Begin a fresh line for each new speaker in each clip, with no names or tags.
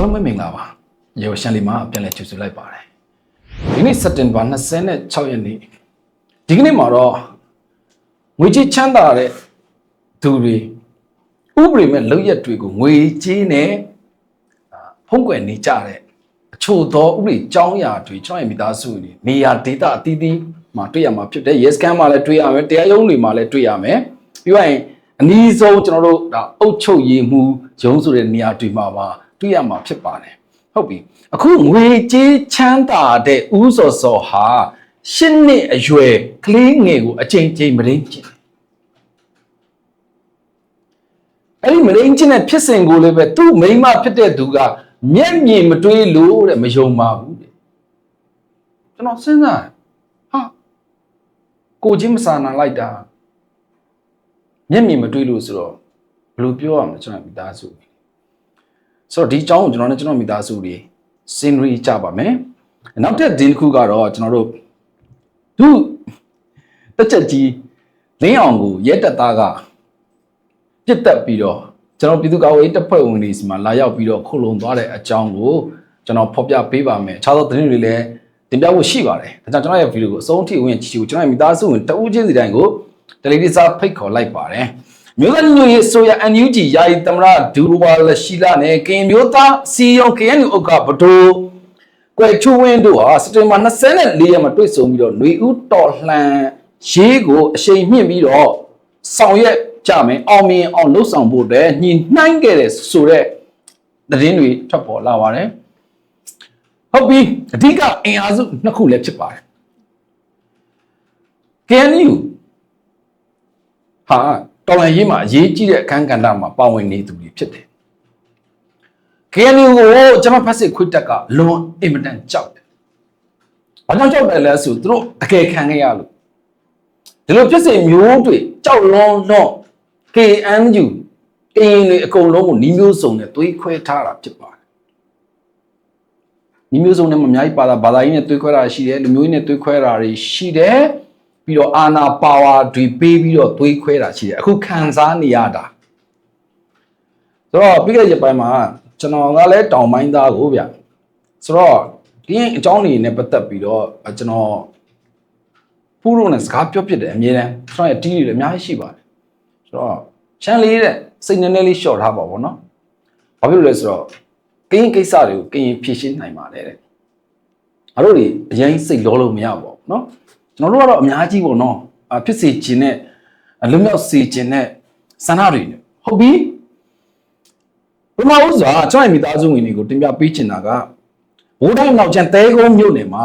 အားလုံးပဲမင်္ဂလာပါရေရှန်လီမှာပြန်လည်ကြိုဆိုလိုက်ပါတယ်ဒီနေ့စက်တင်ဘာ26ရက်နေ့ဒီကနေ့မှာတော့ငွေကြေးချမ်းသာတဲ့သူတွေဥပဒေမဲ့လောက်ရက်တွေကိုငွေကြေးနဲ့ဖုံးကွယ်နေကြတဲ့အချို့သောဥပဒေကြောင်းရာတွေကျွန်တော်ရဲ့မိသားစုတွေနေရာဒေသအသီးသီးမှာတွေ့ရမှာဖြစ်တယ် yes scan မှာလည်းတွေ့ရမယ်တရားရုံးတွေမှာလည်းတွေ့ရမယ်ပြီးရင်အနည်းဆုံးကျွန်တော်တို့ဒါအုတ်ချုပ်ရည်မှုရုံးဆိုတဲ့နေရာတွေမှာပါ တွေ့ရမှာဖြစ်ပါတယ်ဟုတ်ပြီအခုငွေကြေးချမ်းသာတဲ့ဥစော်စော်ဟာရှစ်နှစ်အရွယ်ကလေးငယ်ကိုအချိန်ချင်းမရင်းကျင်အဲ့ဒီမရင်းကျင်တဲ့ဖြစ်စဉ်ကိုလည်းပဲသူ့မိန်းမဖြစ်တဲ့သူကမျက်မြင်မတွေးလို့တဲ့မယုံပါဘူးတဲ့ကျွန်တော်စဉ်းစားဟာကိုချင်းမစာနာလိုက်တာမျက်မြင်မတွေးလို့ဆိုတော့ဘယ်လိုပြောရမလဲကျွန်တော်မိသားစု ဆိုတော့ဒီအကြောင်းကိုကျွန်တော်နဲ့ကျွန်တော်မိသားစုတွေစင်ရီကြပါမယ်နောက်တစ်ဒီတစ်ခုကတော့ကျွန်တော်တို့သူတက်ချက်ကြီးလင်းအောင်ကိုရဲတက်သားကပြစ်တက်ပြီးတော့ကျွန်တော်ပြည်သူ့ကာကွယ်ရေးတပ်ဖွဲ့ဝင်တွေစီမှာလာရောက်ပြီးတော့ခုလုံသွားတဲ့အကြောင်းကိုကျွန်တော်ဖော်ပြပေးပါမယ်အခြားသောသတင်းတွေလည်းတင်ပြဖို့ရှိပါတယ်ဒါကြောင့်ကျွန်တော်ရဲ့ဗီဒီယိုကိုအဆုံးထိဝင်ကြည့်ဖို့ကျွန်တော်ရဲ့မိသားစုဝင်တဦးချင်းစီတိုင်းကိုတယ်လီဗီဇာဖိတ်ခေါ်လိုက်ပါတယ် မြို့သားညွရေးဆိုရ NUG ယာယီသမရဒူဝါလရှိလာနဲ့ကင်မျိုးသားစီယုံ KNU ဥက္ကဘဒိုကွယ်ချူဝင်းတို့ဟာစက်တင်ဘာ24ရက်မှာတွေ့ဆုံပြီးတော့ຫນွေဦးတော်လှန်ရေးကိုအရှိန်မြင့်ပြီးတော့ဆောင်ရွက်ကြမယ်အောင်မြင်အောင်လှုပ်ဆောင်ဖို့အတွက်ညှိနှိုင်းခဲ့တဲ့ဆိုတဲ့သတင်းတွေထွက်ပေါ်လာပါတယ်ဟုတ်ပြီအဓိကအင်အားစုနှစ်ခုလည်းဖြစ်ပါတယ် KNU ဟာ တော်လှန်ရေးမှာအရေးကြီးတဲ့အခန်းကဏ္ဍမှာပါဝင်နေသူတွေဖြစ်တယ် KNU ကိုကျွန်တော်ဖက်စစ်ခွတ်တက်ကလွန်အင်မတန်ကြောက်တယ်။ဘာကြောင့်ကြောက်တယ်လဲဆိုသူတို့တကယ်ခံခဲ့ရလို့ဒီလိုဖြစ်စဉ်မျိုးတွေကြောက်လွန်လွန် KNU အင်းတွေအကုန်လုံးကိုညီမျိုးစုံနဲ့သွေးခွဲထားတာဖြစ်ပါတယ်။ညီမျိုးစုံနဲ့မအများကြီးပါတာဘာသာရေးနဲ့သွေးခွဲတာရှိတယ်လူမျိုးရေးနဲ့သွေးခွဲတာတွေရှိတယ် ပြီးတော့အာနာပါဝါတွေပေးပြီးတော့သွေးခွဲတာရှိတယ်အခုခံစားနေရတာဆိုတော့ပြီးခဲ့တဲ့ရက်ပိုင်းမှာကျွန်တော်ကလည်းတောင်ပိုင်းသားကိုဗျဆိုတော့ဒီအကြောင်းတွေနဲ့ပတ်သက်ပြီးတော့ကျွန်တော်ဖူးလို့နဲ့စကားပြောပြတယ်အမြဲတမ်းကျွန်တော်ရဲ့တီးတွေလည်းအများကြီးရှိပါတယ်ဆိုတော့ချမ်းလေးတဲ့စိတ်နည်းနည်းလေးလျှော့ထားပါဘောနော်ဘာဖြစ်လို့လဲဆိုတော့ကရင်ကိစ္စတွေကိုကရင်ဖြည့်ရှင်းနိုင်ပါတယ်တဲ့အားတို့တွေအရင်စိတ်လောလို့မရပါဘူးနော် ကျွန်တော်တို့ကတော့အများကြီးပေါ့နော်အဖြစ်စေခြင်းနဲ့အလွတ်မြောက်စေခြင်းနဲ့ဆန္ဒတွေနဲ့ဟုတ်ပြီပထမဦးစွာကျွန်တော်မိသားစုဝင်တွေကိုတင်ပြပေးချင်တာကဘိုးတိုင်းနောက်ကျန်တဲကုန်းမြို့နယ်မှာ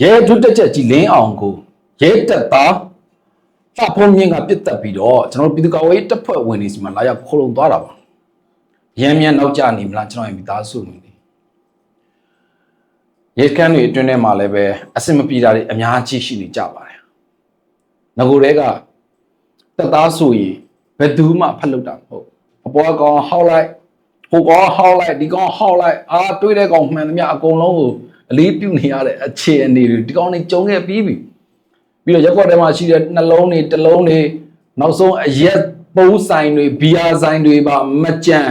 ရဲဒုတက်ချက်ကြီးလင်းအောင်ကိုရဲတက်သားဖဖုံးမြင့်ကပြစ်တက်ပြီးတော့ကျွန်တော်ပြည်သူ့ကာကွယ်ရေးတပ်ဖွဲ့ဝင်တွေစီမှာလာရောက်ခိုးလုံသွားတာပါရမ်းမြန်နောက်ကျနေမလားကျွန်တော်ရဲ့မိသားစုဝင်တွေ ရဲကန်းတွေအတွင်းထဲမှာလည်းပဲအဆင်မပြေတာတွေအများကြီးရှိနေကြပါတယ်ငကိုတွေကတက်သားဆိုရင်ဘယ်သူမှဖတ်လို့တာမဟုတ်အပေါ်ကောင်ဟောက်လိုက်ဟိုကောင်ဟောက်လိုက်ဒီကောင်ဟောက်လိုက်အာတွေးတဲ့ကောင်မှန်သမျှအကုန်လုံးကိုအလေးပြုနေရတဲ့အခြေအနေတွေဒီကောင်တွေကြုံခဲ့ပြီးပြီပြီးတော့ရက်ကွက်ထဲမှာရှိတဲ့နှလုံးတွေတစ်လုံးတွေနောက်ဆုံးအရက်ပုံးဆိုင်တွေဘီယာဆိုင်တွေပါမကြံ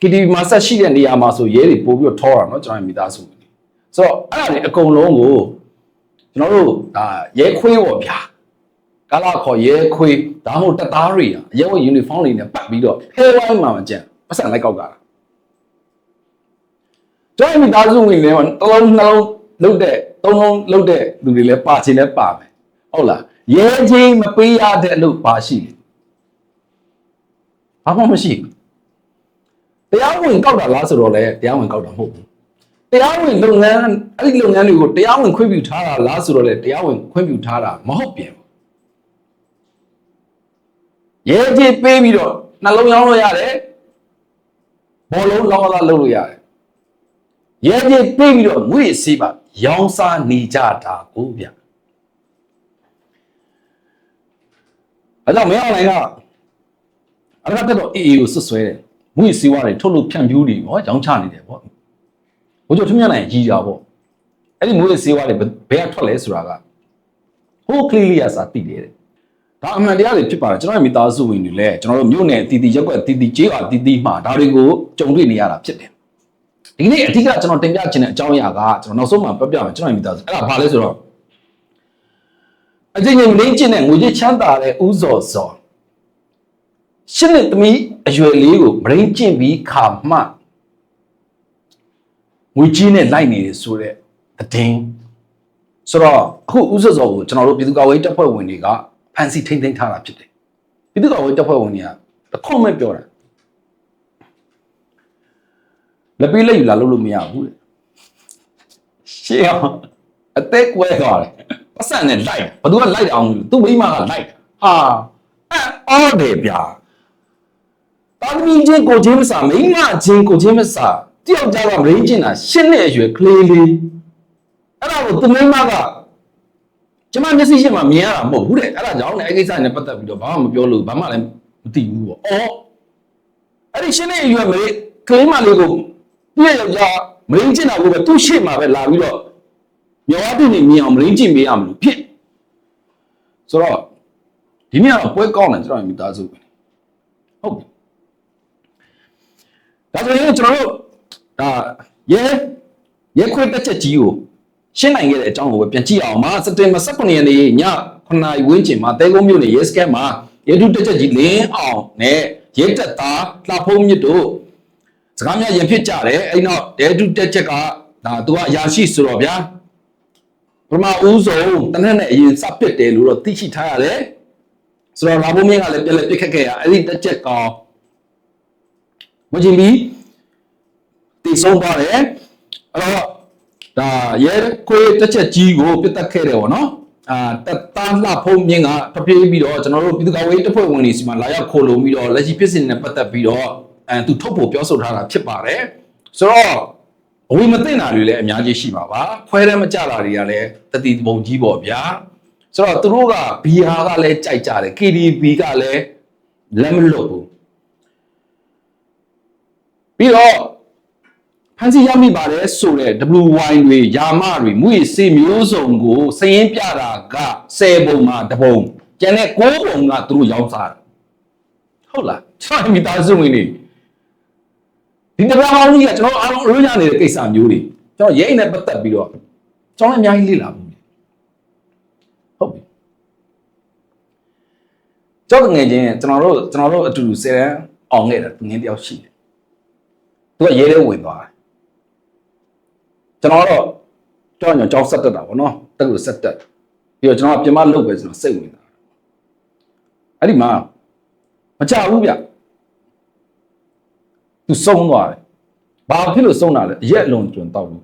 ကီတီမှာဆက်ရှိတဲ့နေရာမှာဆိုရဲတွေပို့ပြီးတော့ထောတာเนาะကျွန်တော်မိသားစု ဆိုတော့အဲ့ဒါတွေအကုန်လုံးကိုကျွန်တော်တို့ဒါရဲခွေးပေါ့ဗျာကာလာခေါ်ရဲခွေးဒါမှမဟုတ်တပ်သားတွေอ่ะရဲဝတ်ယူနီဖောင်းတွေနဲ့ပတ်ပြီးတော့ဖဲဝိုင်းမှာမကြံပတ်စံလိုက်ကောက်တာကျွန်တော်မိသားစုဝင်တွေမှာတစ်လုံးနှလုံးလုတ်တဲ့သုံးလုံးလုတ်တဲ့လူတွေလည်းပါချင်လည်းပါမယ်ဟုတ်လားရဲချင်းမပေးရတဲ့အလုပ်ပါရှိတယ်ဘာမှမရှိဘူးတရားဝင်ကောက်တာလားဆိုတော့လေတရားဝင်ကောက်တာမဟုတ်ဘူး တရားဝင်လုပ်ငန်းအဲ့ဒီလုပ်ငန်းတွေကိုတရားဝင်ခွင့်ပြုထားတာလားဆိုတော့လေတရားဝင်ခွင့်ပြုထားတာမဟုတ်ပြန်ဘူးရဲကြီးပေးပြီးတော့နှလုံးရောင်းလို့ရတယ်ဘောလုံးလောင်းလာလုပ်လို့ရတယ်ရဲကြီးပေးပြီးတော့ငွေစီးပါရောင်းစားနေကြတာကိုဗျအဲ့တော့မင်းအောင်နိုင်ကအရကတော့အေးအေးကိုဆွဆွဲတယ်ငွေစီးဝါတွေထုတ်လို့ဖြန့်ဖြူးတွေဟောရောင်းချနေတယ်ပေါ့ ဘိုးချုပ်ထမြတ်နိုင်ကြီးတာပေါ့အဲ့ဒီငွေစီးဝါတွေဘယ်ကထွက်လဲဆိုတာကဟိုကလေးလေးရစာတိတယ်တဲ့ဒါဒါအမှန်တရားတွေဖြစ်ပါတယ်ကျွန်တော်ရဲ့မိသားစုဝင်တွေလည်းကျွန်တော်တို့မြို့နယ်တီတီရက်ကွက်တီတီကျေးရွာတီတီမှာဒါတွေကိုကြုံတွေ့နေရတာဖြစ်တယ်ဒီနေ့အဓိကကျွန်တော်တင်ပြချင်တဲ့အကြောင်းအရာကကျွန်တော်နောက်ဆုံးမှပြောပြမယ်ကျွန်တော်ရဲ့မိသားစုအဲ့ဒါဘာလဲဆိုတော့အကျဉ်းချင်းမင်းချင်းနဲ့ငွေကြေးချမ်းသာတဲ့ဥဇော်စော်ရှင်းတဲ့သမီးအရွယ်လေးကိုမရင်းကျင့်ပြီးခါမှ ငွေကြီးနဲ့လိုက်နေတယ်ဆိုတဲ့သတင်းဆိုတော့အခုဥဇော်စော်ကိုကျွန်တော်တို့ပြည်သူ့ကာကွယ်ရေးတပ်ဖွဲ့ဝင်တွေကဖန်စီထိမ့်သိမ်းထားတာဖြစ်တယ်ပြည်သူ့ကာကွယ်ရေးတပ်ဖွဲ့ဝင်တွေကတစ်ခေါက်မဲ့ပြောတာလက်ပေးလက်ယူလာလို့လို့မရဘူးတဲ့ရှေ့အောင်အသက်ကွဲသွားတယ်ပတ်စံနဲ့လိုက်ဘသူကလိုက်အောင်လို့သူ့မိမကလိုက်ဟာအဲ့အော်တယ်ဗျာတာသမီချင်းကိုချင်းမစာမိမချင်းကိုချင်းမစာ တယောက်ကြောက်ကမရင်းကျင်တာရှင်းတဲ့အရွယ်ကလေးလေးအဲ့ဒါကိုသူမိမကကျမမျက်စိရှိမှမြင်ရတာမဟုတ်ဘူးတဲ့အဲ့ဒါကြောင့်လည်းအဲ့ကိစ္စနဲ့ပတ်သက်ပြီးတော့ဘာမှမပြောလို့ဘာမှလည်းမသိဘူးပေါ့အော်အဲ့ဒီရှင်းတဲ့အရွယ်မလေးကလေးမလေးကိုပြည့်ယောက်ျားမရင်းကျင်တာကိုပဲသူ့ရှေ့မှာပဲလာပြီးတော့မြော်ဝါတူနေမြင်အောင်မရင်းကျင်ပေးရမလို့ဖြစ်ဆိုတော့ဒီနေ့ကတော့ပွဲကောင်းတယ်ကျွန်တော်မိသားစုပဲဟုတ်ပြီဒါဆိုရင်ကျွန်တော်တို့ ဒါရဲရဲခွဲတက်ချက်ကြီးကိုရှင်းနိုင်ခဲ့တဲ့အကြောင်းကိုပဲပြန်ကြည့်အောင်ပါစက်တင်ဘာ18ရက်နေ့ည9နာရီဝန်းကျင်မှာတဲကုန်းမြို့နယ်ရဲစခန်းမှာရဲဒုတက်ချက်ကြီးလင်းအောင်နဲ့ရဲတက်သားလှဖုံးမြစ်တို့စကားများရင်ဖြစ်ကြတယ်အဲ့တော့ရဲဒုတက်ချက်ကဒါသူကအရာရှိဆိုတော့ဗျာပထမဦးဆုံးတနက်နဲ့အရင်စပစ်တယ်လို့တော့သိရှိထားရတယ်ဆိုတော့လာဘုံမင်းကလည်းပြန်လဲပြစ်ခတ်ခဲ့ရအဲ့ဒီတက်ချက်ကောင်မကြည့်ပြီး တည်ဆုံးသွားတယ်အဲ့တော့ဒါရဲခွေးတစ်ချက်ကြီးကိုပြတ်တက်ခဲ့တယ်ဗောနော်အာတက်သားလှဖုံးမြင့်ကတပြေးပြီးတော့ကျွန်တော်တို့ပြည်သူ့ကာကွယ်ရေးတပ်ဖွဲ့ဝင်တွေစီမှာလာရောက်ခိုလုံပြီးတော့လက်ရှိဖြစ်စဉ်နဲ့ပတ်သက်ပြီးတော့အဲသူထုတ်ဖို့ပြောဆိုထားတာဖြစ်ပါတယ်ဆိုတော့အဝေးမသိတာတွေလည်းအများကြီးရှိပါပါဖွဲရဲမကြတာတွေကလည်းတတိပုံကြီးပေါ့ဗျာဆိုတော့သူတို့က BR ကလည်းကြိုက်ကြတယ် KDB ကလည်းလက်မလွတ်ဘူးပြီးတော့ ဖန်စီရမိပါတယ်ဆိုတဲ့ WY တွေယာမတွေမူရစေမျိုးစုံကိုစရင်ပြတာက10ပုံမှာတစ်ပုံကျန်တဲ့9ပုံကသူတို့ရောင်းစားတယ်ဟုတ်လားကျွန်တော်မိသားစုဝင်တွေဒီတပတ်ဟောင်းကြီးကကျွန်တော်အားလုံးအလို့ရနေတဲ့ကိစ္စမျိုးတွေကျွန်တော်ရဲအိမ်နဲ့ပတ်သက်ပြီးတော့ကျွန်တော်လည်းအများကြီးလေ့လာဘူးဟုတ်ပြီကျောင်းငယ်ချင်းကျွန်တော်တို့ကျွန်တော်တို့အတူတူဆယ်တန်းအောင်ခဲ့တာငင်းတယောက်ရှိတယ်သူကရဲထဲဝင်သွားတယ် ကျွန်တော်တော့ကြောင်းကြောင်းဆက်တက်တာဗောနော်တက်လို့ဆက်တက်ပြီးတော့ကျွန်တော်ကပြင်မလုပ်ပဲကျွန်တော်စိတ်ဝင်တာအဲ့ဒီမှာမကြဘူးဗျသူဆုံးသွားတယ်ဘာဖြစ်လို့ဆုံးတာလဲအရက်အလွန်ကျွံတောက်လို့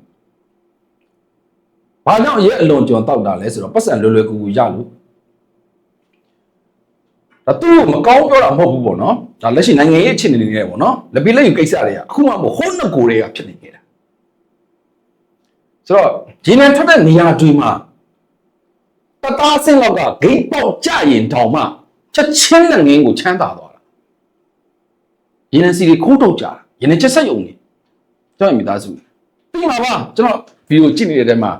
ဘာကြောင့်အရက်အလွန်ကျွံတောက်တာလဲဆိုတော့ပတ်စံလွယ်လွယ်ကူကူရလို့ဒါသူ့ကိုမကောင်းပြောတာမဟုတ်ဘူးပေါ့နော်ဒါလက်ရှိနိုင်ငံရေးအခြေအနေတွေနဲ့ပေါ့နော်လက်ပြီးလက်ယူကိစ္စတွေကအခုမှမဟုတ်ဟိုးနှစ်ကိုတွေကဖြစ်နေကြတာ ဆိုတော့ဂျင်းနန်ထွက်တဲ့နေရာတွေမှာတသားစင်းလောက်ကဂိတ်ပေါက်ကြရင်တောင်မှချက်ချင်းလက်ငင်းကိုချမ်းသာသွားတာဂျင်းနန်စီတွေခိုးထုတ်ကြတာရင်းနေချက်ဆက်ယုံနေကျွန်တော်မိသားစုပြီးမှာပါကျွန်တော်ဗီဒီယိုကြည့်နေတဲ့တဲမှာ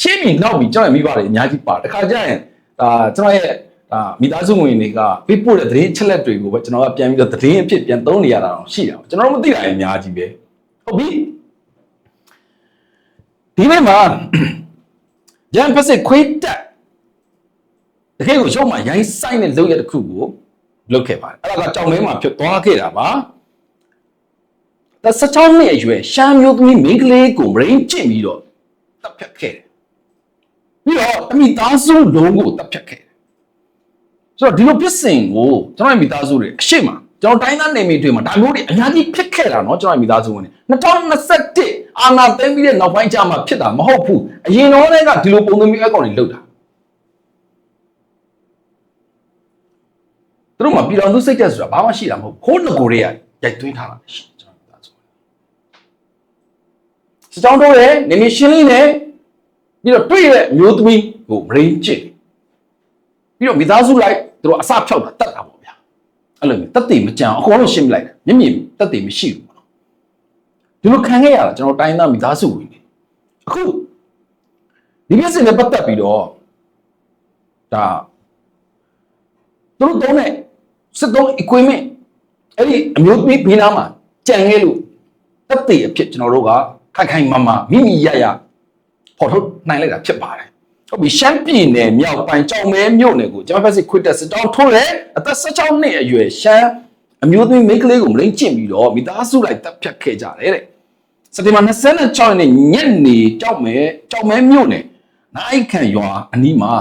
ရှင်းပြီးနောက်ပြီးကျွန်တော်မိပါတယ်အများကြီးပါတခါကျရင်ဒါကျွန်တော်ရဲ့ဒါမိသားစုဝင်တွေကပေးပို့တဲ့သတင်းချက်လက်တွေကိုပဲကျွန်တော်ကပြန်ပြီးတော့သတင်းအဖြစ်ပြန်သုံးနေရတာတော့ရှိတာကျွန်တော်တို့မသိတာအများကြီးပဲဟုတ်ပြီ ဒီနေ့မှာဂျန်ဖက်စစ်ခွေးတက်တကယ်ကိုရုပ်မှာရိုင်းဆိုင်တဲ့လုပ်ရတဲ့တစ်ခုကိုလုပ်ခဲ့ပါတယ်အဲ့ဒါကကြောင်မဲမှာဖြစ်သွားခဲ့တာပါဒါ16နှစ်အရွယ်ရှမ်းမျိုးသမီးမိန်းကလေးကို brain ကျင့်ပြီးတော့တပ်ဖြတ်ခဲ့တယ်ပြီးတော့အမိသားစုလုံးကိုတပ်ဖြတ်ခဲ့တယ်ဆိုတော့ဒီလိုဖြစ်စဉ်ကိုကျွန်တော်မိသားစုတွေအရှိမ ကျွန်တော်တိုင်းသားနေမိတွေမှာဒါမျိုးတွေအများကြီးဖြစ်ခဲ့တာเนาะကျွန်တော်မိသားစုဝင်တွေ2021အာနာသိမ်းပြီးတဲ့နောက်ပိုင်းကျမှဖြစ်တာမဟုတ်ဘူးအရင်တော့လည်းကဒီလိုပုံစံမျိုးအကောင်တွေလောက်တာသူတို့မှာပြည်တော်သူစိတ်သက်ဆိုတာဘာမှရှိတာမဟုတ်ခိုးငကိုတွေကရိုက်သွင်းထားတာရှိကျွန်တော်မိသားစုစကြောင်းတော့လေနေနေရှင်းလင်းနေပြီးတော့တွေ့ရဲ့မျိုးသမီးကို brain ချစ်ပြီးတော့မိသားစုလိုက်သူတို့အစဖြောက်တာတတ်တာပေါ့ဗျာ အဲ့လိုမျိုးတက်တည်မကြံအကုန်လုံးရှင်းပြလိုက်တယ်မျက်မြင်တက်တည်မရှိဘူးပေါ့နော်ဒီလိုခံခဲ့ရတာကျွန်တော်တိုင်းသားမိသားစုဝင်နေအခုဒီပြဿနာနဲ့ပတ်သက်ပြီးတော့ဒါသူတို့သုံးတဲ့စစ်သုံး equipment အဲ့ဒီအမျိုးသမီးဘေးနားမှာကြံခဲ့လို့တက်တည်အဖြစ်ကျွန်တော်တို့ကခိုင်ခိုင်မာမာမိမိရရပေါ်ထုတ်နိုင်လိုက်တာဖြစ်ပါတယ် ဟုတ်ပြီရှမ်းပြည်နယ်မြောက်ပိုင်းကြောင်မဲမြို့နယ်ကိုကျွန်တော်ဖက်စစ်ခွတ်တက်စစ်တောင်းထိုးတယ်အသက်16နှစ်အရွယ်ရှမ်းအမျိုးသမီးမိန်းကလေးကိုမလိမ့်ကျင့်ပြီးတော့မိသားစုလိုက်တပ်ဖြတ်ခဲ့ကြတယ်တဲ့စက်တင်ဘာ26ရက်နေ့ညနေကြောက်မဲကြောက်မဲမြို့နယ်နိုင်ခံရွာအနီးမှာ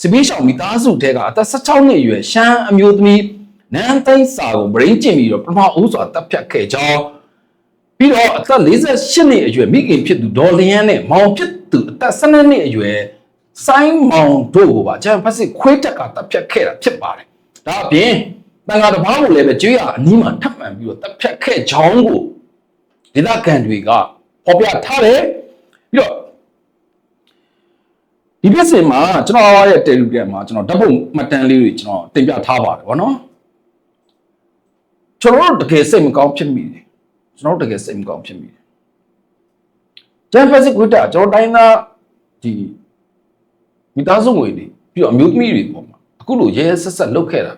စပင်းရှောင်မိသားစုတဲကအသက်16နှစ်အရွယ်ရှမ်းအမျိုးသမီးနန်းသိန်းစာကိုမလိမ့်ကျင့်ပြီးတော့ပထမဦးစွာတပ်ဖြတ်ခဲ့ကြောင်းပြီးတော့အသက်48နှစ်အရွယ်မိခင်ဖြစ်သူဒေါ်လျန်းနဲ့မောင်ဖြစ်သူအသက်12နှစ်အရွယ် ဆိုင်းမောင်တို့ကိုပါကျန်ဖက်စစ်ခွေးတက်ကတပ်ဖြတ်ခဲ့တာဖြစ်ပါတယ်။ဒါအပြင်တန်ဃာတစ်ပါးကိုလည်းပဲကျွေးရအနီးမှာထပ်မံပြီးတော့တပ်ဖြတ်ခဲ့ကြောင်းကိုဒေသခံတွေကဖော်ပြထားတယ်ပြီးတော့ဒီပြဿနာမှာကျွန်တော်ရဲ့ Telegram မှာကျွန်တော်ဓာတ်ပုံမှတ်တမ်းလေးတွေကျွန်တော်တင်ပြထားပါတယ်ဗောနော်ကျွန်တော်တို့တကယ်စိတ်မကောင်းဖြစ်မိတယ်ကျွန်တော်တို့တကယ်စိတ်မကောင်းဖြစ်မိတယ်ဂျန်ဖက်စစ်ကွတာကျွန်တော်တိုင်းသားဒီ မိသားစုဝင်တွေပြီးတော့အမျိုးသမီးတွေပေါ့မှာအခုလိုရဲရဲဆက်ဆက်လုပ်ခဲ့တာ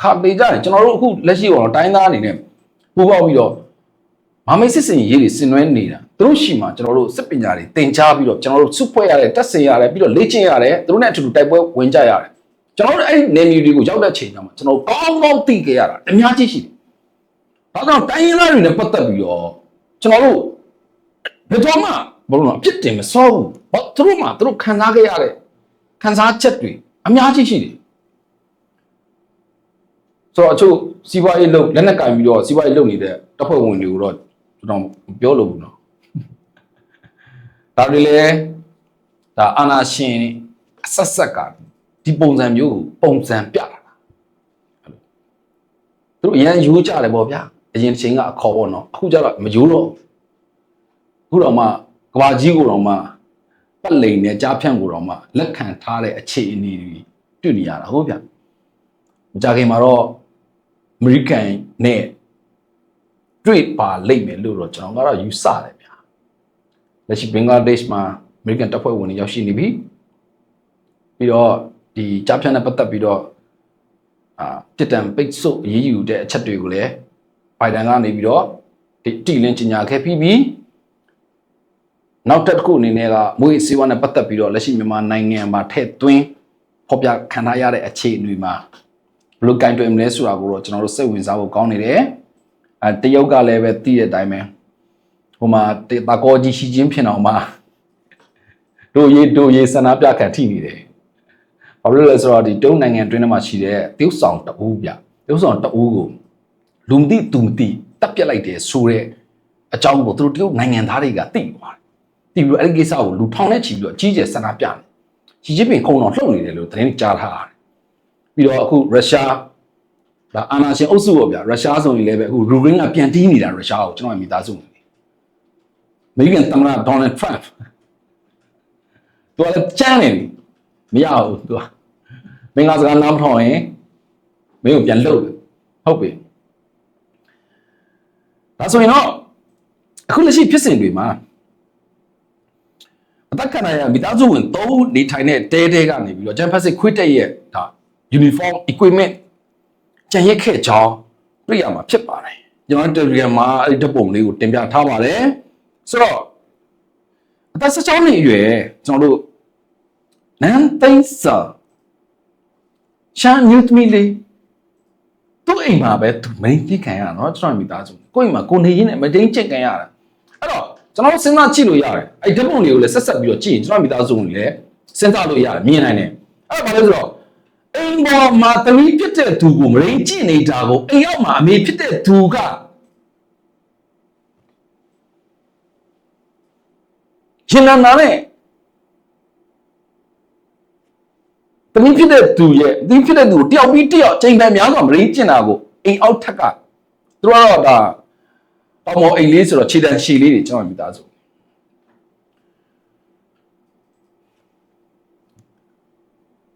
ခါပေးကြတယ်ကျွန်တော်တို့အခုလက်ရှိတော့တိုင်းသားအနေနဲ့ပူပေါက်ပြီးတော့မမိတ်စစ်စင်ရေးတွေဆင်နွှဲနေတာသူတို့ရှိမှကျွန်တော်တို့စစ်ပညာတွေသင်ကြားပြီးတော့ကျွန်တော်တို့စုဖွဲ့ရတယ်တက်ဆင်ရတယ်ပြီးတော့လေ့ကျင့်ရတယ်သူတို့နဲ့အတူတူတိုက်ပွဲဝင်ကြရတယ်ကျွန်တော်တို့အဲ့ဒီနေမျိုးတွေကိုရောက်တဲ့ချိန်ကျမှကျွန်တော်ကောင်းကောင်းသိခဲ့ရတာအများကြီးရှိတယ်။ဒါကြောင့်တိုင်းရင်းသားတွေနဲ့ပတ်သက်ပြီးတော့ကျွန်တော်တို့ဘယ်တော့မှဘယ်လိုလဲအပြစ်တင်မစောဘူး။ဘာသူတို့မှသူတို့ခံစားခဲ့ရတဲ့ ခံစားချက်တွေအများကြီးရှိတယ်။ဆိုတော့အချို့စီးပွားရေးလုပ်လက်နက်ကင်ပြီးတော့စီးပွားရေးလုပ်နေတဲ့တပ်ဖွဲ့ဝင်တွေကိုတော့ကျွန်တော်မပြောလို့ဘူးနော်။ဒါတွေလည်းဒါအာနာရှင်အဆက်ဆက်ကဒီပုံစံမျိုးကိုပုံစံပြတာ။သူတို့အရင်ယူကြတယ်ပေါ့ဗျာအရင်ချိန်ကအခေါ်ပေါ့နော်အခုကျတော့မယူတော့ဘူးအခုတော့မှကဘာကြီးကိုတော့မှ ပတ်လိန်နဲ့ကြားဖြန့်ကိုတော့မှလက်ခံထားတဲ့အခြေအနေတွေတွေ့နေရတာဟုတ်ဗျမကြခင်မှာတော့အမေရိကန်နဲ့တွေ့ပါလိမ့်မယ်လို့တော့ကျွန်တော်ကတော့ယူဆတယ်ဗျာလက်ရှိဘင်္ဂလားဒေ့ရှ်မှာအမေရိကန်တပ်ဖွဲ့ဝင်တွေရောက်ရှိနေပြီပြီးတော့ဒီကြားဖြန့်နဲ့ပတ်သက်ပြီးတော့အာတစ်တံပိတ်ဆို့အရေးယူတဲ့အချက်တွေကိုလည်းဘိုင်ဒန်ကနေပြီးတော့ဒီတီလင်းကြီးညာခဲ့ပြီးပြီး နောက်တစ်ခုအနေနဲ့ကမွေးစီဝါနဲ့ပတ်သက်ပြီးတော့လက်ရှိမြန်မာနိုင်ငံမှာထည့်သွင်းဖော်ပြခံထားရတဲ့အခြေအနေမှာဘယ်လိုကင်တွယ်မလဲဆိုတာကိုတော့ကျွန်တော်တို့စိတ်ဝင်စားဖို့ကောင်းနေတယ်အဲတရုတ်ကလည်းပဲသိတဲ့အတိုင်းပဲဟိုမှာတာကောကြီးရှိချင်းဖြစ်အောင်မှာတို့ရေးတို့ရေးဆန္ဒပြခံထိနေတယ်ဘာလို့လဲဆိုတော့ဒီတုံးနိုင်ငံတွင်းထဲမှာရှိတဲ့တရုတ်ဆောင်တအူးဗျတရုတ်ဆောင်တအူးကိုလူမသိသူမသိတပ်ပြက်လိုက်တယ်ဆိုတဲ့အကြောင်းကိုသူတို့တရုတ်နိုင်ငံသားတွေကသိသွားတယ် သိပြီးတော့အဲ့ဒီကိစ္စကိုလူထောင်နဲ့ချီပြီးတော့အကြီးကျယ်ဆန္ဒပြတယ်ရှီဂျစ်ပင်ခုံတော်လှုပ်နေတယ်လို့သတင်းကြားထားတယ်ပြီးတော့အခုရုရှားဒါအာနာရှင်အုပ်စုပေါ့ဗျရုရှားဆိုရင်လည်းပဲအခုရူရင်းကပြန်တီးနေတာရုရှားကိုကျွန်တော်မိသားစုနေတယ်အမေရိကန်သမ္မတဒေါ်နယ်ထရန့်သူကလည်းကြမ်းနေပြီမရဘူးသူကမင်းကစကားနားမထောင်ရင်မင်းကိုပြန်လှုပ်တယ်ဟုတ်ပြီဒါဆိုရင်တော့အခုလက်ရှိဖြစ်စဉ်တွေမှာ အသက်ခံရမိသားစုဝင်၃နေထိုင်တဲ့တဲတဲကနေပြီးတော့ဂျမ်ဖက်စစ်ခွစ်တက်ရဲ့ဒါ uniform equipment ကြံရက်ခဲ့ကြောင်းတွေ့ရမှာဖြစ်ပါတယ်ကျွန်တော် Telegram မှာအဲ့ဒီဓာတ်ပုံလေးကိုတင်ပြထားပါတယ်ဆိုတော့အသက်16နှစ်အရွယ်ကျွန်တော်တို့နန်းသိန်းစာရှမ်းမြူသမီးလေးသူ့အိမ်မှာပဲသူမိန်ကြည့်ခံရတာเนาะကျွန်တော်မိသားစုကိုယ့်အိမ်မှာကိုနေရင်းနဲ့မတိန်ချစ်ခံရတာအဲ့တော့ ကျွန်တော်စဉ်းစားကြည့်လို့ရတယ်အဲ့ဓာတ်ပုံတွေကိုလည်းဆက်ဆက်ပြီးတော့ကြည့်ရင်ကျွန်တော်မိသားစုကိုလည်းစဉ်းစားလို့ရတယ်မြင်နိုင်တယ်အဲ့ဒါဘာလဲဆိုတော့အိမ်ပေါ်မှာသမီးဖြစ်တဲ့သူကိုမရင်းကြည့်နေတာကိုအိမ်ရောက်မှာအမေဖြစ်တဲ့သူကရှင်နန္ဒာနဲ့သမီးဖြစ်တဲ့သူရဲ့သမီးဖြစ်တဲ့သူကိုတယောက်ပြီးတယောက်ချိန်ပန်များစွာမရင်းကျင်တာကိုအိမ်အောက်ထက်ကသူတို့ကတော့ဒါ တောင်မော်အိမ်လေးဆိုတော့ခြေတံရှည်လေးတွေကျွန်တော်မိသားစု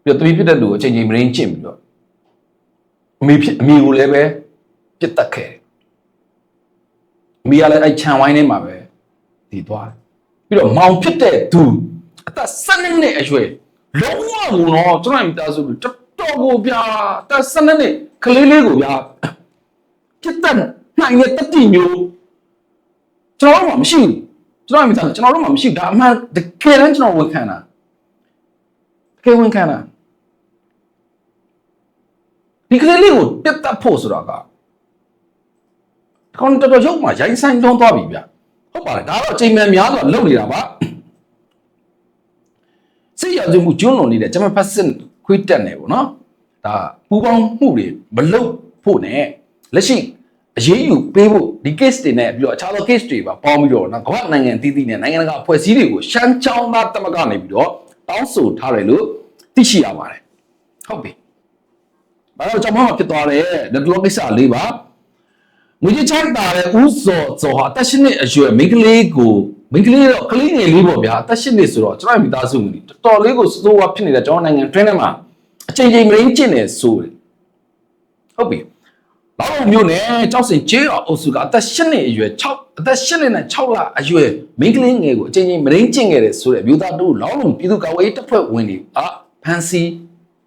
ပြီးတော့သမီးဖြစ်တဲ့သူကိုအချိန်ချင်းမရင်းကျင်ပြီးတော့အမေဖြစ်အမေကိုလည်းပဲပြစ်တက်ခဲ့တယ်အမေကလည်းအဲ့ခြံဝိုင်းထဲမှာပဲဒီသွားတယ်ပြီးတော့မောင်ဖြစ်တဲ့သူအသက်12နှစ်အရွယ်လုံးဝဘူးနော်ကျွန်တော်မိသားစုတတော်ကိုဗျာတက်စနစ်နဲ့ကလေးလေးကိုဗျာပြတ်တတ်နိုင်တဲ့တတိမျိုး ကျွန်တော်တို့မှမရှိဘူးကျွန်တော်မိသားစုကျွန်တော်တို့မှမရှိဘူးဒါအမှန်တကယ်တမ်းကျွန်တော်ဝန်ခံတာတကယ်ဝန်ခံတာဒီကလေးလေးကိုပြတ်တတ်ဖို့ဆိုတာကကောင်းတော်တော်ရုပ်မှရိုင်းဆိုင်တွန်းသွားပြီဗျဟုတ်ပါတယ်ဒါတော့အချိန်မှန်များစွာလုပ်နေတာပါစိတ်ရည်မှုကျွန်းလွန်နေတဲ့ကျွန်မဖတ်စစ်ခွေးတက်နေပေါ့နော်ဒါပူပေါင်းမှုတွေမလုပ်ဖို့ ਨੇ လက်ရှိ အရေးယူပေးဖို့ဒီ case တွေနဲ့ပြီးတော့အခြားသော case တွေပါပေါင်းပြီးတော့နော်ကမ္ဘာနိုင်ငံအသီးသီးနဲ့နိုင်ငံတကာအဖွဲ့အစည်းတွေကိုရှမ်းချောင်းသားတမကနေပြီးတော့တောင်းဆိုထားတယ်လို့သိရှိရပါတယ်ဟုတ်ပြီဘာလို့ကျွန်တော်မှဖြစ်သွားတယ်ဒီလိုကိစ္စလေးပါငွေကြီးချိုက်တာတဲ့ဥစော်စော်ဟာတက်ရှိနှစ်အရွယ်မိန်းကလေးကိုမိန်းကလေးတော့ကလေးငယ်လေးပေါ့ဗျာတက်ရှိနှစ်ဆိုတော့ကျွန်တော်မိသားစုဝင်တော်တော်လေးကိုစိုးဝါဖြစ်နေတဲ့ကျွန်တော်နိုင်ငံတွင်းထဲမှာအချိန်ချင်းမရင်းကျင့်နေဆိုတယ်ဟုတ်ပြီ လောင်မျိုးနဲ့ကြောက်စင်ကျေးတော်အုပ်စုကအသက်၈နှစ်အရွယ်6အသက်၈နှစ်နဲ့6လအရွယ်မိန်းကလေးငယ်ကိုအချိန်ချင်းမရင်းကျင့်ခဲ့တယ်ဆိုတဲ့မြို့သားတို့လောင်လုံးပြည်သူ့ကာကွယ်ရေးတပ်ဖွဲ့ဝင်တွေအာဖန်စီ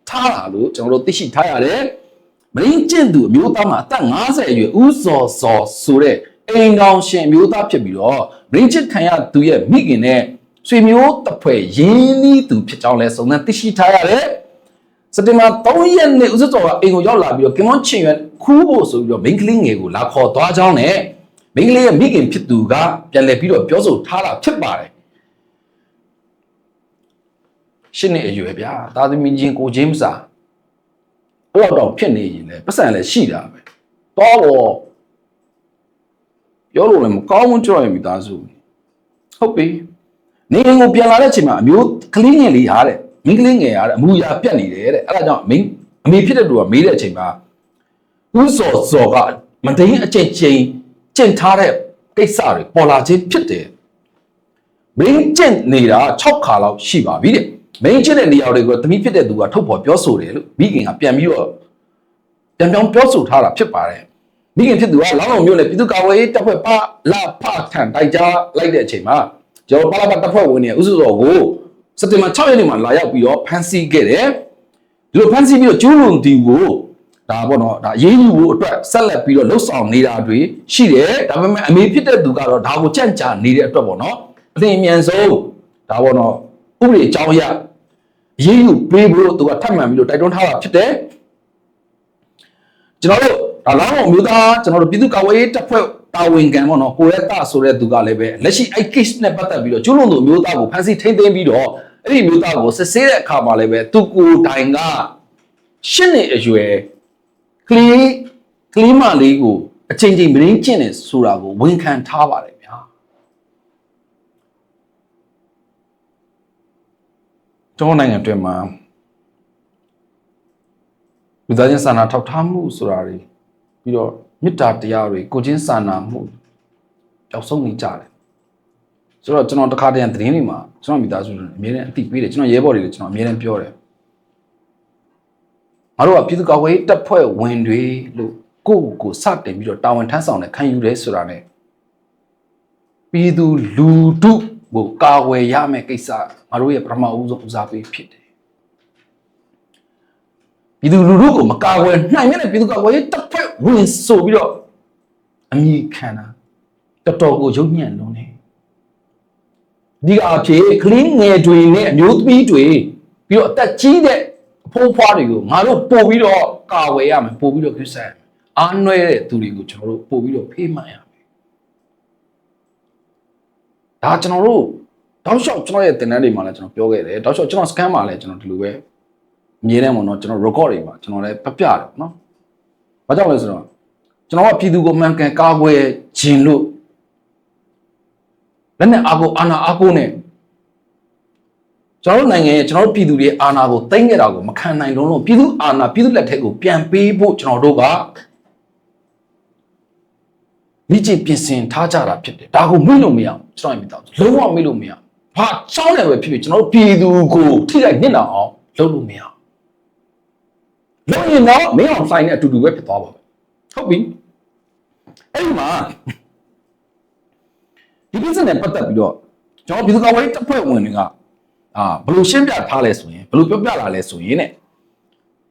ထားတာလို့ကျွန်တော်တို့သိရှိထားရတယ်မရင်းကျင့်သူအမျိုးသားမှာအသက်50အရွယ်ဦးစော်စော်ဆိုတဲ့အိမ်ကောင်ရှင်အမျိုးသားဖြစ်ပြီးတော့မရင်းကျင့်ခံရသူရဲ့မိခင်နဲ့ဆွေမျိုးတပ်ဖွဲ့ရင်းနှီးသူဖြစ်ကြောင်းလဲစုံစမ်းသိရှိထားရတယ် စက်တင်ဘာ3ရက်နေ့ဦးစောကအိမ်ကိုရောက်လာပြီးတော့ကင်မွန်ချင်ရွက်ခူးဖို့ဆိုပြီးတော့မိန်းကလေးငယ်ကိုလာခေါ်သွားကြောင်းနဲ့မိန်းကလေးရဲ့မိခင်ဖြစ်သူကပြန်လည်ပြီးတော့ပြောဆိုထားတာဖြစ်ပါတယ်ရှင်းနေအရွယ်ဗျာသာသမီချင်းကိုချင်းမစာဘလောက်တော့ဖြစ်နေရင်လေပတ်စံလည်းရှိတာပဲတော့ဘောပြောလို့လည်းမကောင်းဘူးကြောက်ရင်မိသားစုဟုတ်ပြီနေအိမ်ကိုပြန်လာတဲ့အချိန်မှာအမျိုးကလေးငယ်လေးဟာတဲ့ မိန်းကလေးငယ်ဟာတဲ့အမူအရာပြတ်နေတယ်တဲ့အဲ့ဒါကြောင့်မင်းအမေဖြစ်တဲ့သူကမေးတဲ့အချိန်မှာဦးစော်စော်ကမတိန်အကျင့်ချင်းကျင့်ထားတဲ့ကိစ္စတွေပေါ်လာခြင်းဖြစ်တယ်မင်းကျင့်နေတာ6ခါလောက်ရှိပါပြီတဲ့မင်းကျင့်တဲ့နေရာတွေကိုသမီးဖြစ်တဲ့သူကထုတ်ဖော်ပြောဆိုတယ်လို့မိခင်ကပြန်ပြီးတော့ပြန်ပြောင်းပြောဆိုထားတာဖြစ်ပါတယ်မိခင်ဖြစ်သူကလောင်းလုံးမျိုးနဲ့ပြည်သူ့ကာကွယ်ရေးတပ်ဖွဲ့ပါလာဖထန်တိုက်ကြားလိုက်တဲ့အချိန်မှာကျွန်တော်ပါလာပါတပ်ဖွဲ့ဝင်တွေဥစုတော်ကို စက်တင်ဘာ6ရက်နေ့မှာလာရောက်ပြီးတော့ဖမ်းဆီးခဲ့တယ်ဒီလိုဖမ်းဆီးပြီးတော့ကျူးလွန်သူကိုဒါပေါ့နော်ဒါအရေးယူဖို့အတွက်ဆက်လက်ပြီးတော့လှုပ်ဆောင်နေတာတွေရှိတယ်ဒါပေမဲ့အမေဖြစ်တဲ့သူကတော့ဒါကိုကြန့်ကြာနေတဲ့အတွက်ပေါ့နော်အသိအမြန်ဆုံးဒါပေါ့နော်ဥပဒေအကြောင်းအရအရေးယူပေးဖို့သူကထပ်မံပြီးတော့တိုက်တွန်းထားတာဖြစ်တယ်ကျွန်တော်တို့ဒါလောင်းအောင်မျိုးသားကျွန်တော်တို့ပြည်သူ့ကာကွယ်ရေးတပ်ဖွဲ့တာဝန်ခံပေါ့နော်ကိုရဲတာဆိုတဲ့သူကလည်းပဲလက်ရှိအဲ့ case နဲ့ပတ်သက်ပြီးတော့ကျူးလွန်သူအမျိုးသားကိုဖမ်းဆီးထိန်းသိမ်းပြီးတော့ အဲ့ဒီအမျိုးသားကိုစစ်ဆေးတဲ့အခါမှာလည်းပဲသူကိုယ်တိုင်ကရှင်းနေအရွယ်ကလေးကလေးမလေးကိုအချိန်ချင်းမရင်းကျင့်နေဆိုတာကိုဝန်ခံထားပါတယ်ဗျာကျွန်တော်နိုင်ငံအတွင်းမှာလူသားချင်းစာနာထောက်ထားမှုဆိုတာတွေပြီးတော့မေတ္တာတရားတွေကိုချင်းစာနာမှုပျောက်ဆုံးနေကြတယ် ဆိုတော့ကျွန်တော်တခါတည်းသတင်းတွေမှာကျွန်တော်မိသားစုတွေအမြဲတမ်းအသိပေးတယ်ကျွန်တော်ရဲဘော်တွေလည်းကျွန်တော်အမြဲတမ်းပြောတယ်ငါတို့ကပြည်သူ့ကာကွယ်ရေးတပ်ဖွဲ့ဝင်တွေလို့ကိုယ့်ကိုယ်စတင်ပြီးတော့တာဝန်ထမ်းဆောင်တဲ့ခံယူရဲဆိုတာ ਨੇ ပြည်သူလူထုကိုကာကွယ်ရမယ့်ကိစ္စငါတို့ရဲ့ပထမဦးဆုံးဦးစားပေးဖြစ်တယ်ပြည်သူလူထုကိုမကာကွယ်နိုင်မဲ့ပြည်သူကာကွယ်ရေးတပ်ဖွဲ့ဝင်ဆိုပြီးတော့အမိခံတာတော်တော်ကိုရုပ်ညံ့လုံးနေ ဒီကအဖြစ်ကလင်းငယ်တွေနဲ့အမျိုးသမီးတွေပြီးတော့အသက်ကြီးတဲ့အဖိုးဖွားတွေကိုငါတို့ပို့ပြီးတော့ကာဝယ်ရမယ်ပို့ပြီးတော့ခရစ်စတန်အားနွဲတဲ့သူတွေကိုကျွန်တော်တို့ပို့ပြီးတော့ဖေးမှန်ရမယ်ဒါကျွန်တော်တို့တောက်လျှောက်ကျွန်တော်ရဲ့တင်တန်းတွေမှာလည်းကျွန်တော်ပြောခဲ့တယ်တောက်လျှောက်ကျွန်တော် scan မှာလည်းကျွန်တော်ဒီလိုပဲအမြဲတမ်းပေါ့နော်ကျွန်တော် record တွေမှာကျွန်တော်လည်းပြပြတယ်ပေါ့နော်ဘာကြောင့်လဲဆိုတော့ကျွန်တော်ကပြည်သူကိုမှန်ကန်ကာကွယ်ခြင်းလို့ လက်နဲ့အာကိုအာနာအာကိုနဲ့ကျွန်တော်တို့နိုင်ငံရဲ့ကျွန်တော်တို့ပြည်သူတွေအာဏာကိုသိမ်းခဲ့တာကိုမခံနိုင်လုံးလုံးပြည်သူအာဏာပြည်သူလက်ထက်ကိုပြန်ပေးဖို့ကျွန်တော်တို့ကမိကျင်ပြင်ဆင်ထားကြတာဖြစ်တယ်ဒါကိုမေ့လို့မရအောင်ကျွန်တော်မြင်တော့လုံးဝမေ့လို့မရအောင်ဘာကြောင်းတယ်ပဲဖြစ်ဖြစ်ကျွန်တော်တို့ပြည်သူကိုထိခိုက်နစ်နာအောင်လုပ်လို့မရအောင်လုပ်ရင်တော့မင်းအောင်ဆိုင်နဲ့အတူတူပဲဖြစ်သွားပါပဲဟုတ်ပြီအဲ့ဒီမှာ ဒီကိစ္စနဲ့ပတ်သက်ပြီးတော့ကျွန်တော်ပြည်သူ့ကာကွယ်ရေးတပ်ဖွဲ့ဝင်တွေကအာဘယ်လိုရှင်းပြထားလဲဆိုရင်ဘယ်လိုပြောပြလာလဲဆိုရင်ね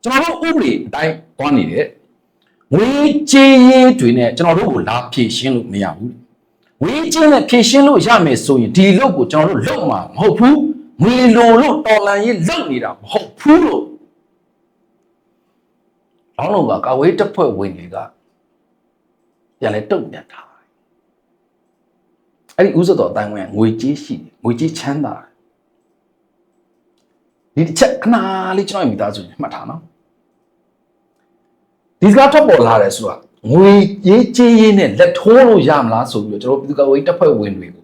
ကျွန်တော်တို့ဥပဒေအတိုင်းသွားနေတယ်ငွေကြေးရေးတွေနဲ့ကျွန်တော်တို့ကိုလာဖြည့်ရှင်းလို့မရဘူးငွေကြေးနဲ့ဖြည့်ရှင်းလို့ရမယ်ဆိုရင်ဒီလုပ်ကိုကျွန်တော်တို့လုပ်မှာမဟုတ်ဘူးငွေလိုလို့တော်လန်ရေးလုပ်နေတာမဟုတ်ဘူးလို့အောင်းလုံးကကာဝေးတပ်ဖွဲ့ဝင်တွေကပြန်လဲတုံ့ပြန်ထားတယ် အဲ့ဒီဥစ္စာတော်အတိုင်းဝင်ငွေကြေးရှိတယ်ငွေကြေးချမ်းသာတယ်ဒီတစ်ချက်ခဏလေးကျွန်တော်မိသားစုမှတ်ထားနော်ဒီစကားထပ်ပေါ်လာတယ်ဆိုတာငွေရေးကြေးရေးနဲ့လက်ထိုးလို့ရမလားဆိုပြီးတော့ကျွန်တော်ပြည်သူ့ကာကွယ်ရေးတပ်ဖွဲ့ဝင်တွေကို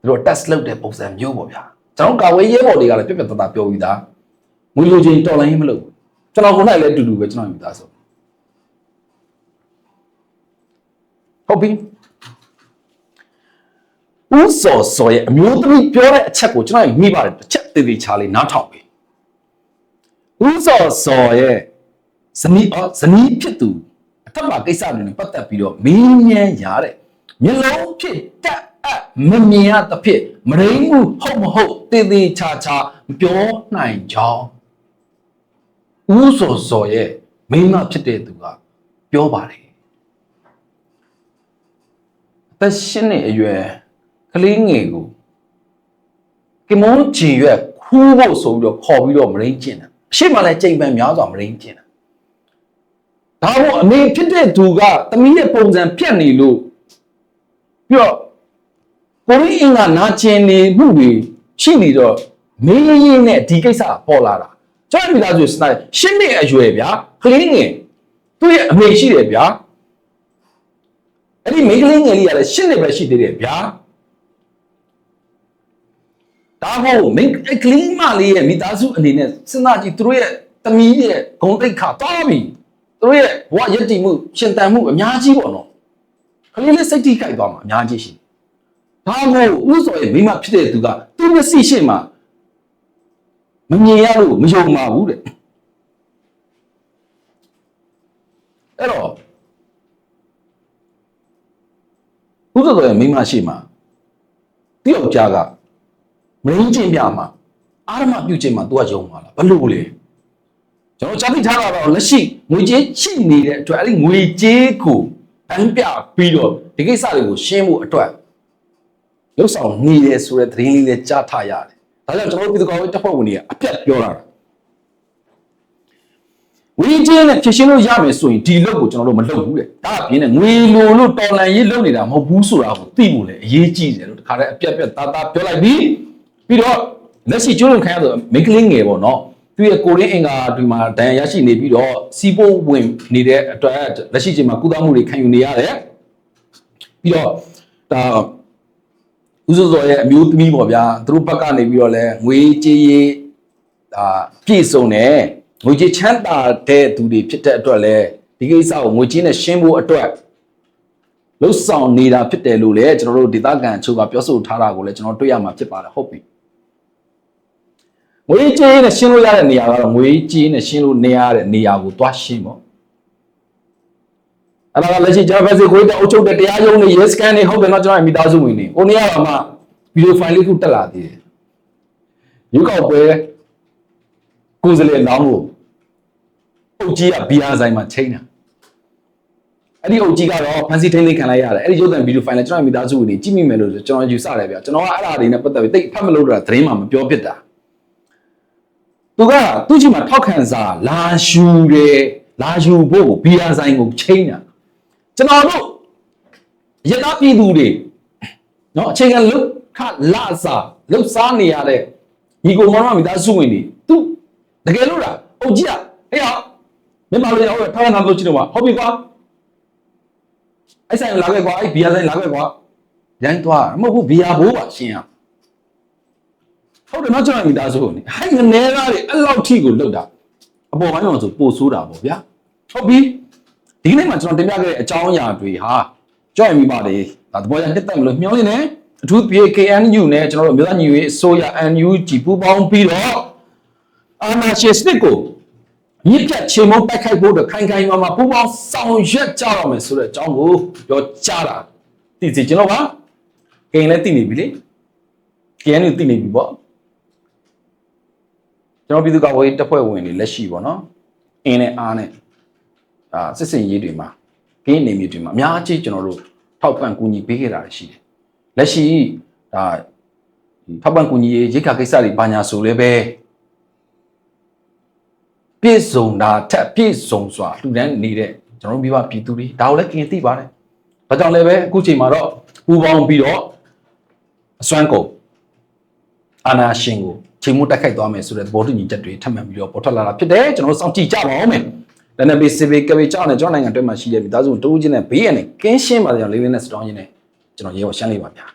သူတို့ test လုပ်တဲ့ပုံစံမျိုးပေါ့ဗျာကျွန်တော်ကာကွယ်ရေးဘော်တွေကလည်းပြက်ပြက်သားသားပြောပြီးသားငွေလိုချင်တော်လိုင်းမလုပ်ဘူးကျွန်တော်ကိုယ်၌လည်းအတူတူပဲကျွန်တော်မိသားစု ဟုတ်ပြီဦးစောစောရဲ့အမျိုးသမီးပြောတဲ့အချက်ကိုကျွန်တော်မိပါတယ်တစ်ချက်သေးသေးချာလေးနားထောင်ပြီဦးစောစောရဲ့ဇနီးအော်ဇနီးဖြစ်သူအထက်မှာကိစ္စတွေနဲ့ပတ်သက်ပြီးတော့မင်းမြန်းရတဲ့မျိုးလုံးဖြစ်တက်အပ်မမြင်ရသဖြင့်မရင်းမှုဟုတ်မဟုတ်သေးသေးချာချာမပြောနိုင်ကြောင်းဦးစောစောရဲ့မိန်းမဖြစ်တဲ့သူကပြောပါတယ်အ သက်ရှင်နေအရွယ်ကလေးငယ်ကိုကမွန်ချီရွက်ခူးဖို့ဆိုပြီးတော့ခေါ်ပြီးတော့မရင်းကျင်တာအရှိမလဲကြိမ်ပန်များစွာမရင်းကျင်တာဒါမို့အမေဖြစ်တဲ့သူကသမီးရဲ့ပုံစံပြတ်နေလို့ပြီးတော့ကိုရင်းအင်ကနာကျင်နေမှုတွေရှိနေတော့မင်းရင်နဲ့ဒီကိစ္စပေါ်လာတာကျွန်တော်မိသားစုစတိုင်ရှင်းနေအရွယ်ဗျာကလေးငယ်သူ့ရဲ့အမေရှိတယ်ဗျာ အဲ့ဒီမိန်းကလေးငယ်လေးကလည်းရှင်းနေပဲရှိသေးတယ်ဗျာဒါဟုတ်မင်းအဲ့ကလေးမလေးရဲ့မိသားစုအနေနဲ့စဉ်းစားကြည့်သူတို့ရဲ့တမီးရဲ့ဂုံတိတ်ခါတားပြီသူတို့ရဲ့ဘဝရည်တည်မှုရှင်တန်မှုအများကြီးပေါ့နော်ကလေးလေးစိတ်ထိခိုက်သွားမှာအများကြီးရှိဒါမို့ဥစောရဲ့မိမဖြစ်တဲ့သူကသူ့မျက်စိရှေ့မှာမမြင်ရလို့မယုံပါဘူးတဲ့အဲ့တော့ ဥစောရဲ့မိမရှိမှာတယောက်ကြားကမရင်းချင်းပြမှာအာရမပြုတ်ချင်းမှာ तू ကယုံပါလားဘလို့လဲကျွန်တော်ကြားသိထားတာတော့လက်ရှိငွေကြေးရှိနေတဲ့အတွက်အဲ့ဒီငွေကြေးကိုအန်းပြပြီးတော့ဒီကိစ္စတွေကိုရှင်းဖို့အတွက်လှုပ်ဆောင်နေတယ်ဆိုတဲ့သတင်းလေးလည်းကြားထားရတယ်။ဒါကြောင့်ကျွန်တော်တို့ပြည်သူ့ကောင်တပ်ဖွဲ့ဝင်တွေကအပြတ်ပြောလာတာ။ ငွေကြေးနဲ့ဖြစ်ရှင်းလို့ရမယ်ဆိုရင်ဒီလုပ်ကိုကျွန်တော်တို့မလုပ်ဘူးတဲ့။ဒါအပြင်နဲ့ငွေလိုလို့တော်လန်ရေးလုပ်နေတာမဟုတ်ဘူးဆိုတာကိုသိဖို့လည်းအရေးကြီးတယ်လို့တခါတည်းအပြတ်ပြတ်သားသားပြောလိုက်ပြီးပြီးတော့လက်ရှိကျိုးလွန်ခံရတဲ့မိန်းကလေးငယ်ပေါ့နော်သူရဲ့ကိုရင်းအင်္ဂါဒီမှာဒဏ်ရာရရှိနေပြီးတော့စီးပိုးဝင်နေတဲ့အတွက်လက်ရှိချိန်မှာကုသမှုတွေခံယူနေရတယ်ပြီးတော့ဒါဥစ္စာစောရဲ့အမျိုးသမီးပေါ့ဗျာသူတို့ဘက်ကနေပြီးတော့လဲငွေကြေးရေးဒါပြည့်စုံတယ် ငွေကြေးချမ်းသာတဲ့သူတွေဖြစ်တဲ့အတွက်လဲဒီကိစ္စကိုငွေကြေးနဲ့ရှင်းဖို့အတွက်လှုပ်ဆောင်နေတာဖြစ်တယ်လို့လည်းကျွန်တော်တို့ဒေသခံအချို့ကပြောဆိုထားတာကိုလည်းကျွန်တော်တွေ့ရမှာဖြစ်ပါတယ်ဟုတ်ပြီငွေကြေးနဲ့ရှင်းလို့ရတဲ့နေရာကတော့ငွေကြေးနဲ့ရှင်းလို့နေရတဲ့နေရာကိုသွားရှင်းပေါ့အဲ့ဒါကလက်ရှိကျွန်တော်ဖက်စစ်ကိုတဲ့အုပ်ချုပ်တဲ့တရားရုံးတွေရဲစခန်းတွေဟုတ်တယ်နော်ကျွန်တော်မိသားစုဝင်တွေဟိုနေရာမှာဗီဒီယိုဖိုင်လေးခုတက်လာသေးတယ်ရုပ်ောက်ပွဲ ကိုယ်စလေလောင်းကိုအုပ်ကြီးကဘီယာဆိုင်မှာချိန်တာအဲ့ဒီအုပ်ကြီးကတော့ဖန်စီထိန်းသိမ်းခံလိုက်ရတယ်အဲ့ဒီရုပ်သံဗီဒီယိုဖိုင်လည်းကျွန်တော်မိသားစုဝင်တွေကြည့်မိမယ်လို့ကျွန်တော်ယူဆတယ်ဗျကျွန်တော်ကအဲ့ဒါတွေနဲ့ပတ်သက်ပြီးတိတ်ဖတ်မလို့တာသတင်းမှမပြောဖြစ်တာသူကသူ့ချီမှာထောက်ခံစာလာရှူတယ်လာရှူဖို့ဘီယာဆိုင်ကိုချိန်တာကျွန်တော်တို့ရတပြည်သူတွေနော်အခြေခံလုခလာစာလုစားနေရတဲ့ညီကိုမောင်မမိသားစုဝင်တွေသူ တကယ်လို့လားအုတ်ကြီးอ่ะဟေ့ဟာမြန်မာလူရောက်ထောက်ခံတာလို့ကြည့်တော့ဟုတ်ပြီကွာအဲ့ဆိုင်လာခဲ့ကွာအဲ့ဘီယာဆိုင်လာခဲ့ကွာရိုင်းသွားမဟုတ်ဘူးဘီယာဘိုးပါရှင်းရဟုတ်တယ်နော်ကျွန်တော်မိသားစုကိုနေဟိုင်းငနေသားတွေအဲ့လောက်ထိကိုလုတ်တာအပေါ်ပိုင်းမှာဆိုပို့ဆိုးတာပေါ့ဗျာဟုတ်ပြီဒီနေ့မှာကျွန်တော်တင်ပြခဲ့တဲ့အကြောင်းအရာတွေဟာကြောက်ရင်မိပါတယ်ဒါသဘောကျတက်တက်မလို့မျောနေတယ်အထူး PKNU နဲ့ကျွန်တော်တို့မြို့သားညီရေးအစိုးရ NUG ပူးပေါင်းပြီးတော့ အာနာရှစ်တစ်ကိုမြစ်ပြတ်ချေမုန်းတိုက်ခိုက်ဖို့အတွက်ခိုင်ခိုင်မာမာပူးပေါင်းဆောင်ရွက်ကြရမယ်ဆိုတဲ့အကြောင်းကိုပြောကြားတာသိစီကျွန်တော်ကကိန်းလည်းသိနေပြီလေ KNU သိနေပြီပေါ့ကျွန်တော်ပြည်သူ့ကာကွယ်ရေးတပ်ဖွဲ့ဝင်တွေလက်ရှိပေါ့နော်အင်းနဲ့အားနဲ့အာစစ်စင်ရေးတွေမှာဂိမ်းနေမြေတွေမှာအများကြီးကျွန်တော်တို့ထောက်ပံ့ကူညီပေးခဲ့တာရှိတယ်လက်ရှိဒါဒီထောက်ပံ့ကူညီရေးရိတ်ခါကိစ္စတွေဘာညာဆိုလဲပဲ ပြည့်စုံတာထက်ပြည့်စုံစွာလူတန်းနေတဲ့ကျွန်တော်တို့မိဘပြည်သူတွေဒါကိုလည်းกินသိပါတယ်ဒါကြောင့်လည်းပဲအခုချိန်မှာတော့ပူပေါင်းပြီးတော့အစွမ်းကုန်အာနာရှင်ကိုချိန်မှုတက်ခိုက်သွားမယ်ဆိုတဲ့သဘောတူညီချက်တွေထပ်မံပြီးတော့ပေါ်ထွက်လာတာဖြစ်တယ်ကျွန်တော်တို့စောင့်ကြည့်ကြပါဦးမယ်။လည်းနဲ့ဘေးစစ်ဘေးကဘေးကြောင်းနဲ့ကျွန်တော်နိုင်ငံအတွင်းမှာရှိတဲ့မိသားစုတိုးချင်းနဲ့ဘေးရနဲ့ကင်းရှင်းပါတဲ့ကြောင့်လေးလေးနဲ့စတောင်းချင်းနဲ့ကျွန်တော်ရေပေါ်ရှင်းလေးပါဗျာ